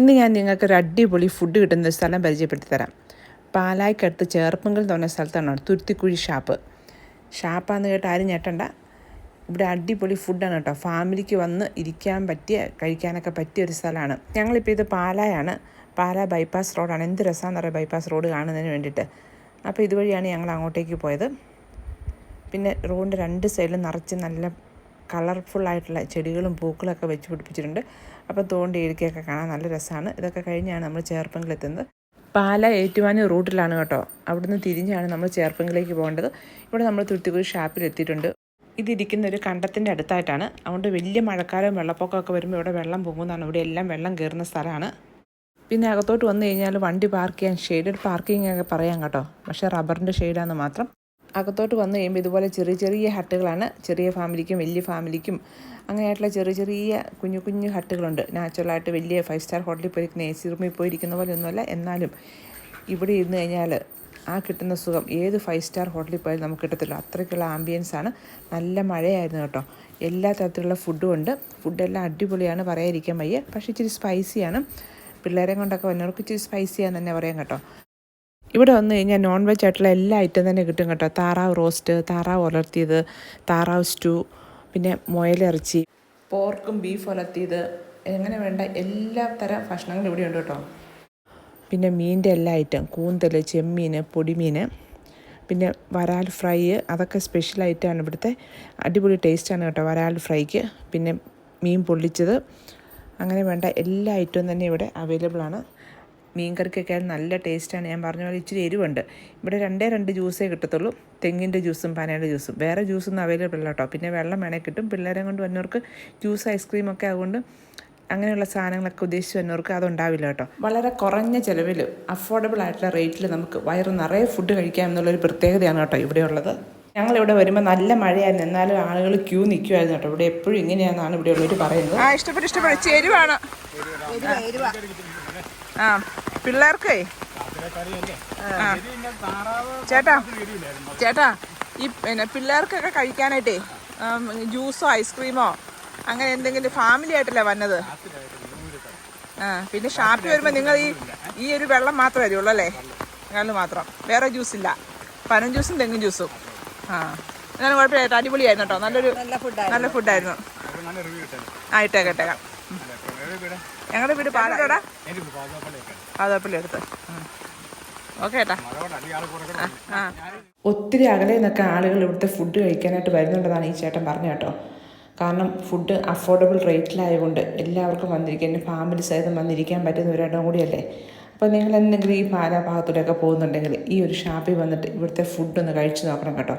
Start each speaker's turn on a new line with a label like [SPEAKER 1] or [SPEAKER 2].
[SPEAKER 1] ഇന്ന് ഞാൻ നിങ്ങൾക്ക് ഒരു അടിപൊളി ഫുഡ് കിട്ടുന്ന ഒരു സ്ഥലം പരിചയപ്പെടുത്തി തരാം. പാലായ്ക്കടുത്ത് ചേർപ്പുങ്കൽ എന്ന് പറഞ്ഞ സ്ഥലത്താണ് തുരുത്തിക്കുഴി ഷാപ്പ് ഷാപ്പാന്ന് കേട്ട് ആരും ഞെട്ടണ്ട. ഇവിടെ അടിപൊളി ഫുഡാണ് കേട്ടോ. ഫാമിലിക്ക് വന്ന് ഇരിക്കാൻ പറ്റിയ കഴിക്കാനൊക്കെ പറ്റിയ ഒരു സ്ഥലമാണ്. ഞങ്ങളിപ്പോൾ ഇത് പാലായാണ്. പാല ബൈപ്പാസ് റോഡാണ് എന്ത് രസമാണെന്ന് പറയുക ബൈപ്പാസ് റോഡ് കാണുന്നതിന് വേണ്ടിയിട്ട്. അപ്പോൾ ഇതുവഴിയാണ് ഞങ്ങൾ അങ്ങോട്ടേക്ക് പോയത്. പിന്നെ റോഡിന്റെ രണ്ട് സൈഡിലും നിറച്ച് നല്ല കളർഫുൾ ആയിട്ടുള്ള ചെടികളും പൂക്കളൊക്കെ വെച്ച് പിടിപ്പിച്ചിട്ടുണ്ട്. അപ്പോൾ തോണ്ടി ഇടുക്കിയൊക്കെ കാണാൻ നല്ല രസമാണ്. ഇതൊക്കെ കഴിഞ്ഞാണ് നമ്മൾ ചേർപ്പങ്കിലെത്തുന്നത് പാല ഏറ്റുമാനി റൂട്ടിലാണ് കേട്ടോ. അവിടുന്ന് തിരിഞ്ഞാണ് നമ്മൾ ചേർപ്പങ്കിലേക്ക് പോകേണ്ടത്. ഇവിടെ നമ്മൾ തുരുത്തിക്കുഴി ഷാപ്പിൽ എത്തിയിട്ടുണ്ട്. ഇതിരിക്കുന്ന ഒരു കണ്ടത്തിന്റെ അടുത്തായിട്ടാണ്. അതുകൊണ്ട് വലിയ മഴക്കാലവും വെള്ളപ്പൊക്കമൊക്കെ വരുമ്പോൾ ഇവിടെ വെള്ളം പൊങ്ങുന്നതാണ്. ഇവിടെ എല്ലാം വെള്ളം കയറുന്ന സ്ഥലമാണ്. പിന്നെ അകത്തോട്ട് വന്നു കഴിഞ്ഞാൽ വണ്ടി പാർക്ക് ചെയ്യാൻ ഷെയ്ഡഡ് പാർക്കിംഗ് ഒക്കെ പറയാം കേട്ടോ. പക്ഷേ റബ്ബറിന്റെ ഷെയ്ഡാന്ന് മാത്രം. അകത്തോട്ട് വന്നു കഴിയുമ്പോൾ ഇതുപോലെ ചെറിയ ചെറിയ ഹട്ടുകളാണ്. ചെറിയ ഫാമിലിക്കും വലിയ ഫാമിലിക്കും അങ്ങനെയായിട്ടുള്ള ചെറിയ ചെറിയ കുഞ്ഞു കുഞ്ഞു ഹട്ടുകളുണ്ട്. നാച്ചുറലായിട്ട് വലിയ ഫൈവ് സ്റ്റാർ ഹോട്ടലിൽ പോയിരിക്കുന്ന എ സി റൂമിൽ പോയിരിക്കുന്ന പോലെ ഒന്നുമല്ല എന്നാലും ഇവിടെ ഇരുന്ന് കഴിഞ്ഞാൽ ആ കിട്ടുന്ന സുഖം ഏത് ഫൈവ് സ്റ്റാർ ഹോട്ടലിൽ പോയാലും നമുക്ക് കിട്ടത്തില്ല. അത്രയ്ക്കുള്ള ആംബിയൻസാണ് നല്ല മഴയായിരുന്നു കേട്ടോ. എല്ലാ തരത്തിലുള്ള ഫുഡും ഉണ്ട്. ഫുഡെല്ലാം അടിപൊളിയാണ് പറയാതിരിക്കാൻ വയ്യ. പക്ഷേ ഇച്ചിരി സ്പൈസിയാണ് പിള്ളേരെ കൊണ്ടൊക്കെ വന്നവർക്ക് ഇച്ചിരി സ്പൈസിയാണെന്ന് തന്നെ പറയാം കേട്ടോ. ഇവിടെ വന്നു കഴിഞ്ഞാൽ നോൺ വെജ് ആയിട്ടുള്ള എല്ലാ ഐറ്റം തന്നെ കിട്ടും കേട്ടോ. താറാവ് റോസ്റ്റ് താറാവ് ഉലർത്തിയത് താറാവ് സ്റ്റൂ പിന്നെ മുയലിറച്ചി പോർക്കും ബീഫ് ഉലർത്തിയത് എങ്ങനെ വേണ്ട എല്ലാ തരം ഭക്ഷണങ്ങളും ഇവിടെ ഉണ്ട് കേട്ടോ. പിന്നെ മീനിന്റെ എല്ലാ ഐറ്റം കൂന്തൽ ചെമ്മീൻ പൊടിമീൻ പിന്നെ വരാൽ ഫ്രൈ അതൊക്കെ സ്പെഷ്യൽ ഐറ്റമാണ് ഇവിടുത്തെ. അടിപൊളി ടേസ്റ്റാണ് കേട്ടോ വരാൽ ഫ്രൈക്ക്. പിന്നെ മീൻ പൊള്ളിച്ചത്. അങ്ങനെ വേണ്ട എല്ലാ ഐറ്റവും തന്നെ ഇവിടെ അവൈലബിൾ ആണ്. മീൻ കറിക്കൊക്കെ നല്ല ടേസ്റ്റാണ്. ഞാൻ പറഞ്ഞ പോലെ ഇച്ചിരി എരിവുണ്ട്. ഇവിടെ രണ്ടേ രണ്ട് ജ്യൂസേ കിട്ടത്തുള്ളൂ. തെങ്ങിന്റെ ജ്യൂസും പനയുടെ ജ്യൂസും. വേറെ ജ്യൂസൊന്നും അവൈലബിൾ അല്ല കേട്ടോ. പിന്നെ വെള്ളം വേണേൽ കിട്ടും. പിള്ളേരെ കൊണ്ട് വന്നവർക്ക് ജ്യൂസ് ഐസ്ക്രീമൊക്കെ അതുകൊണ്ട് അങ്ങനെയുള്ള സാധനങ്ങളൊക്കെ ഉദ്ദേശിച്ച് വന്നവർക്ക് അതുണ്ടാവില്ല കേട്ടോ. വളരെ കുറഞ്ഞ ചിലവിൽ അഫോർഡബിൾ ആയിട്ടുള്ള റേറ്റിൽ നമുക്ക് വയറ് നിറയെ ഫുഡ് കഴിക്കാം എന്നുള്ളൊരു പ്രത്യേകതയാണ് കേട്ടോ ഇവിടെയുള്ളത് ഞങ്ങളിവിടെ വരുമ്പോൾ നല്ല മഴയായിരുന്നു. എന്നാലും ആളുകൾ ക്യൂ നിൽക്കുമായിരുന്നു കേട്ടോ. ഇവിടെ എപ്പോഴും ഇങ്ങനെയാണെന്നാണ് ഇവിടെ ഉള്ളവർ പറയുന്നത്. ആ ഇഷ്ടപ്പെട്ടു ഇഷ്ടപ്പെട്ടു. ചേരുവാണ്. ആ. പിള്ളേർക്കേ? ചേട്ടാ ചേട്ടാ ഈ പിന്നെ പിള്ളേർക്കൊക്കെ കഴിക്കാനായിട്ടേ ജ്യൂസോ ഐസ്ക്രീമോ അങ്ങനെ എന്തെങ്കിലും ഫാമിലി ആയിട്ടല്ലേ വന്നത്? ആ പിന്നെ ഷാപ്പിൽ വരുമ്പോൾ നിങ്ങൾ ഈ ഈ ഒരു വെള്ളം മാത്രമേ വരുള്ളൂ അല്ലേ? വെള്ളം മാത്രം. വേറെ ജ്യൂസ് ഇല്ല. പനം ജ്യൂസും തെങ്ങും ജ്യൂസും ആ. എന്നാലും കുഴപ്പമില്ല അടിപൊളിയായിരുന്നു കേട്ടോ. നല്ലൊരു നല്ല ഫുഡായിരുന്നു ആ ഇട്ടേക്കാം ഇട്ടേക്കാം. ഞങ്ങളുടെ വീട് പാലക്കാടാ പാതാപ്പള്ളി അടുത്ത്. ഓക്കെ ഏട്ടാ. ആ ഒത്തിരി അകലെ നിന്നൊക്കെ ആളുകൾ ഇവിടുത്തെ ഫുഡ് കഴിക്കാനായിട്ട് വരുന്നുണ്ടെന്നാണ് ഈ ചേട്ടൻ പറഞ്ഞു കേട്ടോ. കാരണം ഫുഡ് അഫോർഡബിൾ റേറ്റിലായതുകൊണ്ട് എല്ലാവർക്കും വന്നിരിക്കാൻ ഫാമിലി സഹിതം വന്നിരിക്കാൻ പറ്റുന്ന ഒരിടം കൂടിയല്ലേ. അപ്പോൾ നിങ്ങൾ എന്തെങ്കിലും ഈ പാലാ ഭാഗത്തൂടെയൊക്കെ പോകുന്നുണ്ടെങ്കിൽ ഈ ഒരു ഷാപ്പിൽ വന്നിട്ട് ഇവിടുത്തെ ഫുഡ് ഒന്ന് കഴിച്ചു നോക്കണം കേട്ടോ.